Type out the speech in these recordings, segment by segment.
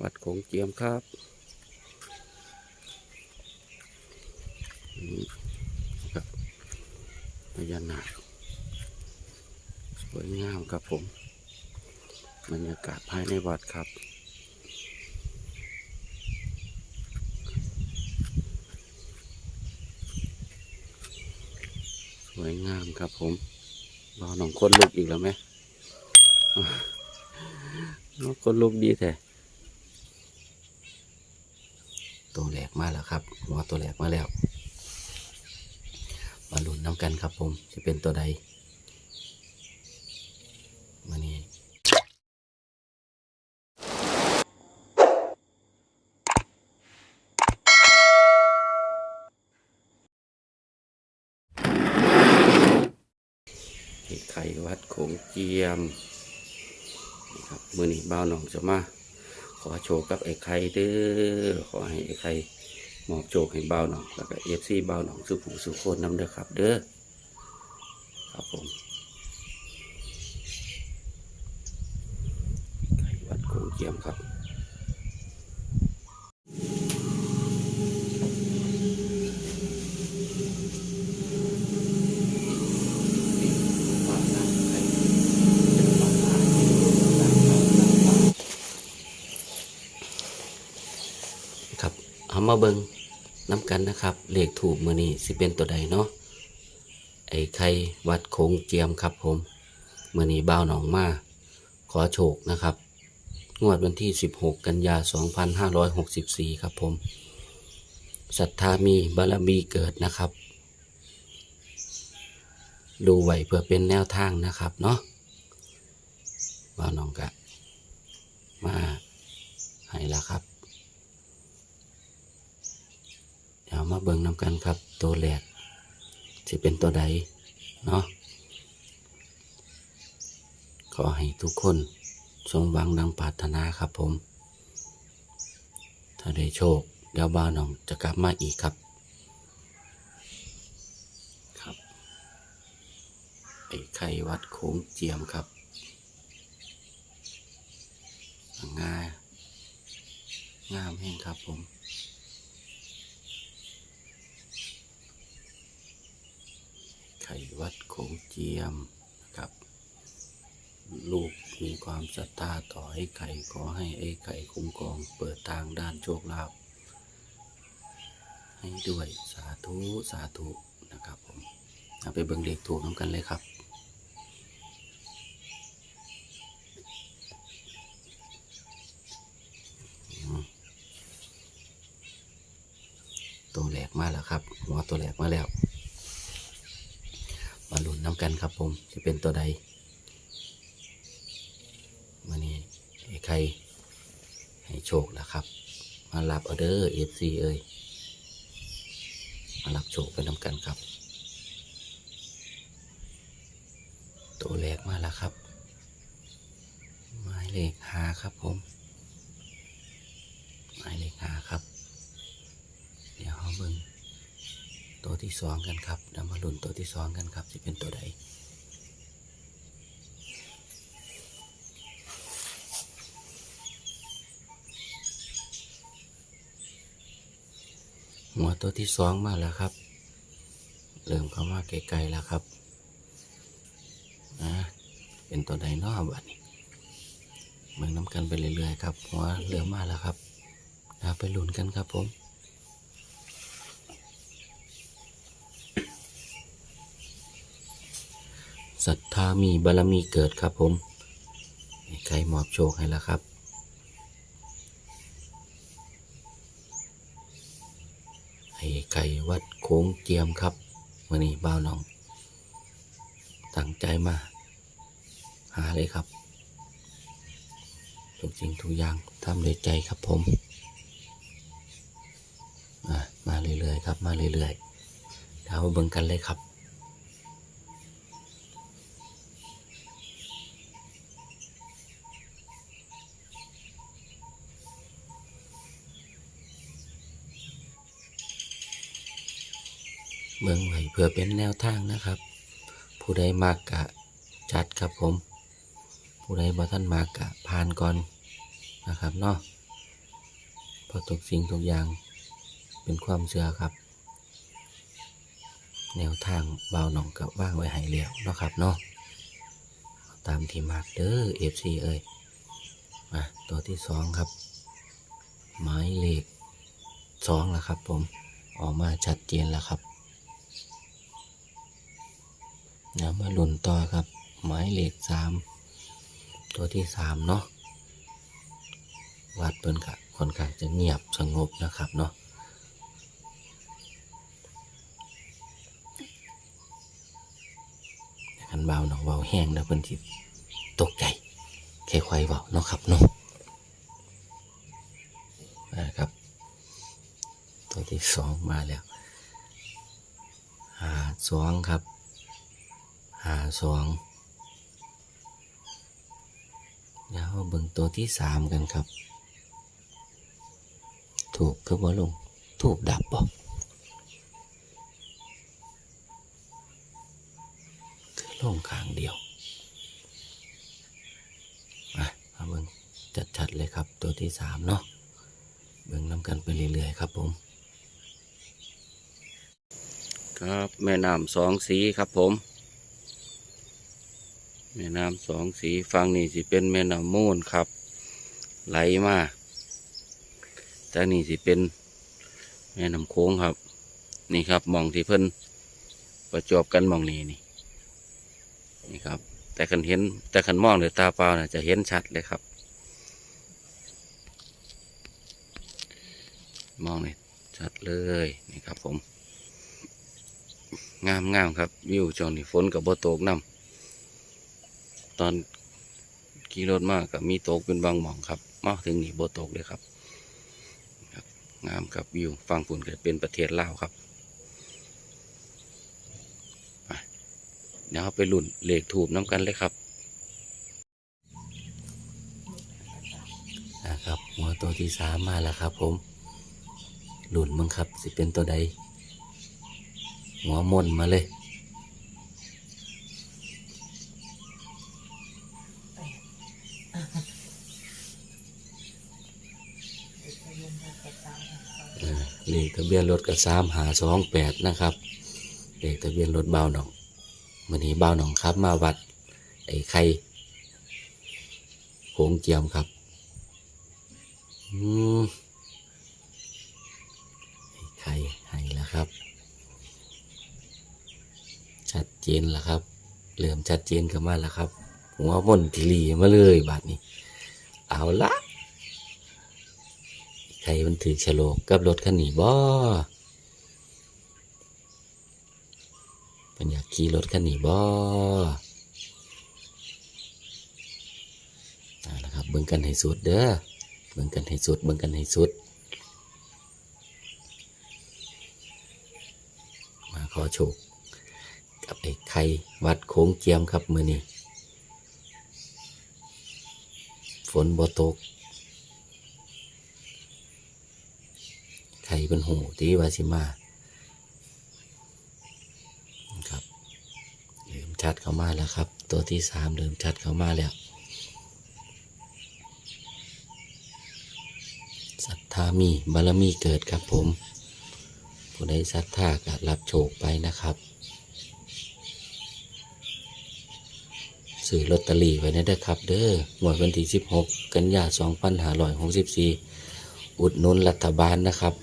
วัดโขงเจียมครับ นี่ครับพญานาคสวยงามครับผมบรรยากาศภายในวัดครับสวยงามครับผมรอหนองคนลุกอีกแล้วไหมน้องคนลุกดีแท้ ตัวแหลกมาแล้วครับ หัวตัวแหลกมาแล้วมาลุ้นน้ำกันครับผมจะเป็นตัวใดมานี่ไข่วัดโขงเจียมนี่ครับมือนี้บ่าวหนองจะมา ขอโชคกับไอ้ไข่เด้อขอให้ไอ้ไข่มอบโชคให้เบาหนองแล้วก็เอฟซีเบาหนองสุผู้สุโคนนำเด้อครับ เด้อครับผมไข่วัดโขงเกียมครับเอา มาเบิงน้ำกันนะครับเลขถูกมือนี้สิเป็นตัวใดเนาะไอ้ไข่วัดโคงเจียมครับผมมือนี้บ้าวหนองมาขอโชคนะครับ งวดวันที่ 16 กันยา 2564 ครับผมศรัทธามีบารมีเกิดนะครับ ดูไหวเพื่อเป็นแนวทางนะครับเนาะบ้าวหนองกะมาให้ล้วครับ เดี๋ยวมาเบิ่งนำกันครับ ตัวแรกจะเป็นตัวใดเนาะขอให้ทุกคนสมหวังดังปรารถนาครับผม ถ้าได้โชคเดี๋ยวบ้าน้องจะกลับมาอีกครับครับไอ้ไข่วัดโค้งเจียมครับง่ายงามแห้งครับผม ข่วัดโขงเจียมนะครับ ลูกมีความศรัทธาต่อไอ้ไข่ขอให้ไอ้ไข่คุ้มครองเปิดทางด้านโชคลาภให้ด้วยสาธุสาธุนะครับผมเอาไปเบิ่งเลขถูกน้ำกันเลยครับตัวแหลกมาแล้วครับ หัวตัวแหลกมาแล้ว น้ำกันครับผมจะเป็นตัวใดมานี่ไอ้ใครให้โชคแล้วครับ มารับออเดอร์เอฟซีเอ้ยมารับโชคไปน้ำกันครับ ตัวแรกมาแล้วครับหมายเลขหาครับผมหมายเลขหาครับ เดี๋ยวเราเบิ่ง ตัวที่สองกันครับเดี๋ยวมาลุ้นตัวที่สองกันครับจะเป็นตัวใดหัวตัวที่สองมาแล้วครับ เริ่มเข้ามาไกลๆแล้วครับนะเป็นตัวใดนอบัดนี้เบิ่งน้ำกันไปเรื่อยๆครับหัวเริ่มมาแล้วครับนะไปลุ้นกันครับผม ศรัทธามีบารมีเกิดครับผมให้ใครมอบโชคให้แล้วครับให้ไก่วัดโค้งเจียมครับวันนี้บ้าวน้อง ตั้งใจมา หาเลยครับทุกสิ่งทุกอย่างทำด้วยใจครับผม มาเรื่อยๆครับ มาเรื่อยๆเดี๋ยวมาเบิ่งกันเลยครับ เมืองไว้เพื่อเป็นแนวทางนะครับ ผู้ใดมากกะจัดครับผม ผู้ใดบ่ท่านมากกะผ่านก่อนนะครับเนาะราะทุกสิ่งทุกอย่างเป็นความเชื่อครับ แนวทางเบาหนองกับว่างไว้ให้แล้วนะครับเนาะตามที่มาร์กเด้อ FC เอ้ยมาตัวที่สองครับ หมายเลขสองแล้วครับผม ออกมาชัดเจนแล้วครับ เดี๋ยวมาหลุนต่อครับ หมายเลขสามตัวที่สามเนาะวัดเปิ้นกะค่อนข้างจะเงียบสงบนะครับเนาะคันเบาหนองเบาแห้งแล้วเพิ่นที่ตกใจแค่ควายเบาเนาะครับเนาะนะครับ ตัวที่สองมาแล้วหาสองครับ หาสองเดี๋ยวเบิ่งตัวที่สามกันครับ ถูกคือว่าลง ถูกดับบ่คือลงข้างเดียวมามาเบิ่งจัดๆเลยครับ ตัวที่สามเนาะเบิ่งน้ำกันไปเรื่อยๆครับผมครับแม่น้ำสองสีครับผม แม่น้ำสองสีฟังนี่สิเป็นแม่น้ำมูลครับ ไหลมาแต่นี่สิเป็นแม่น้ำโค้งครับ นี่ครับหมองที่เพิ่นประจบกันหมองนี้นี่นี่ครับ แต่คันเห็นแต่คันมองด้วยตาเปล่านะจะเห็นชัดเลยครับ มองนี่ชัดเลยนี่ครับผม งามงามครับวิวช่วงนี้ฝนกับบ่ตกน้ำ ตอนขี่รถมากกับมีตกเป็นบางหม่องครับมาถึงนี่บ่ตกเลยครับงามครับวิวฟังฝุ่นก็เป็นประเทศลาวครับเดี๋ยวไปลุ่นเลขถูกน้ำกันเลยครับนะครับหัวตัวที่สามมาแล้วครับ ผมหลุ่นมึงครับ สิเป็นตัวใดหัวมนมาเลย เลขทะเบียนรถก็สามหาสองแปดนะครับเลขทะเบียนรถเบาหนองวันนี้เบาหนองครับ มาวัดไอ้ไข่โขงเจียมครับอืมไอ้ไข่ให้แล้วครับ ชัดเจนแล้วครับเริ่มชัดเจนกันมาแล้วครับหัวมนทิลีมาเลยบาดนี้ เอาละ ใครมันถือฉลกกับรถคันนี้บ่มันอยากขี่รถคันนี้บ่เอาละครับเบิ่งกันให้สุดเด้อเบิ่งกันให้สุดเบิ่งกันให้สุด มาขอโชคกับไอ้ไข่วัดโค้งเจียมครับมือนี้ฝนบ่ตก ข่เป็นหูที่วาสิมาครับเริ่มชัดเข้ามาแล้วครับ ตัวที่สามเริ่มชัดเข้ามาแล้วศรัทธามีบารมีเกิดครับผมผู้ใดศรัทธาก็รับโชคไปนะครับซื้อลอตเตอรี่ไว้นะเด้อครับ เด้องวดวันที่16 กันยา2564 อุดหนุนรัฐบาลนะครับ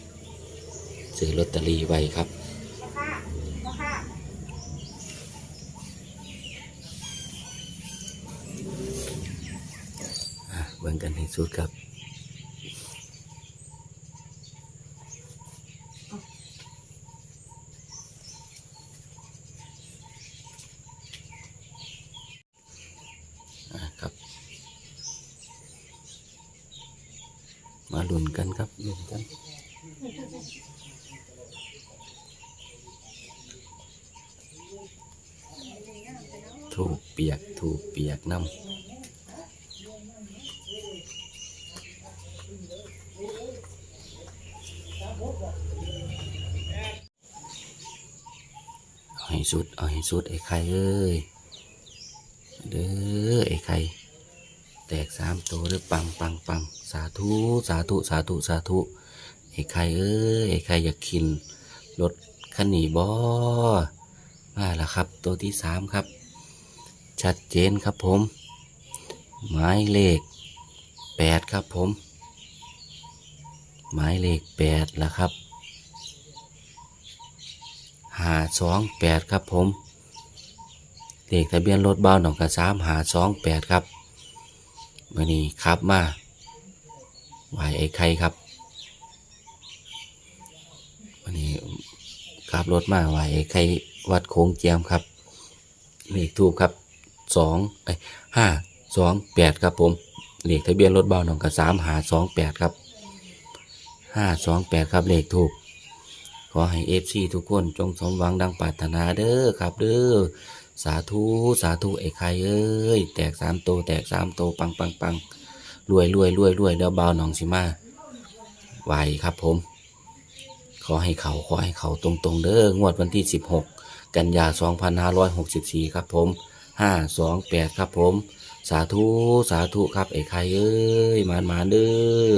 ซื้อลอตเตอรี่ไว้ครับอะเบิ่งกันให้สุดครับครับมาลุ้นกันครับลุ้นกัน ถูก เปียกถูกเปียกน้ำเอาให้สุด เอาให้สุดไอ้ไข่เอ้ย เด้อไอ้ไข่ แตกสามตัวหรือปังปังปังสาธุ สาธุ สาธุ สาธุ ไอ้ใครเอ้ย ไอ้ใครอยากขินรถคันนี้บอมาแล้วครับ ตัวที่สามครับ ชัดเจนครับผม หมายเลขแปดครับผม หมายเลขแปดแล้วครับหาสองแปดครับผมเลขทะเบียนรถบ้านหนองกระสามหาสองแปดครับมื่อนี้ครับมาไหวไอ้ไข่ครับวันนี้ขับรถมาไหวไอ้ไข่วัดโค้งเจียมครับเลขทูบครับ สองไอ้ห้าสองแปดครับผมเลขทะเบียนรถเบาหนองกระสามหาสองแปดครับห้าสองแปดครับเลขถูก ขอให้เอฟซีทุกคนจงสมหวังดังปรารถนาเด้อครับเด้อสาธุสาธุไอ้ใครเอ้ยแตกสามโตวแตกสามโตวปังปังปังรวยรวยรวยรวยเดี๋ยวเบาหนองสิมาไหวครับผม ขอให้เขาขอให้เขาตรงตรงๆเด้องวดวันที่สิบหกกันยาสองพันห้าร้อยหกสิบสี่ครับผม ห้าสองแปดครับผม สาธุสาธุครับไอ้ใครเอ้ยมานมาเด้อ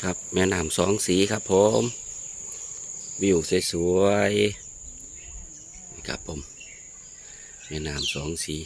ครับแม่น้ำสองสีครับผม วิวสวยๆครับผม แม่น้ำสองสี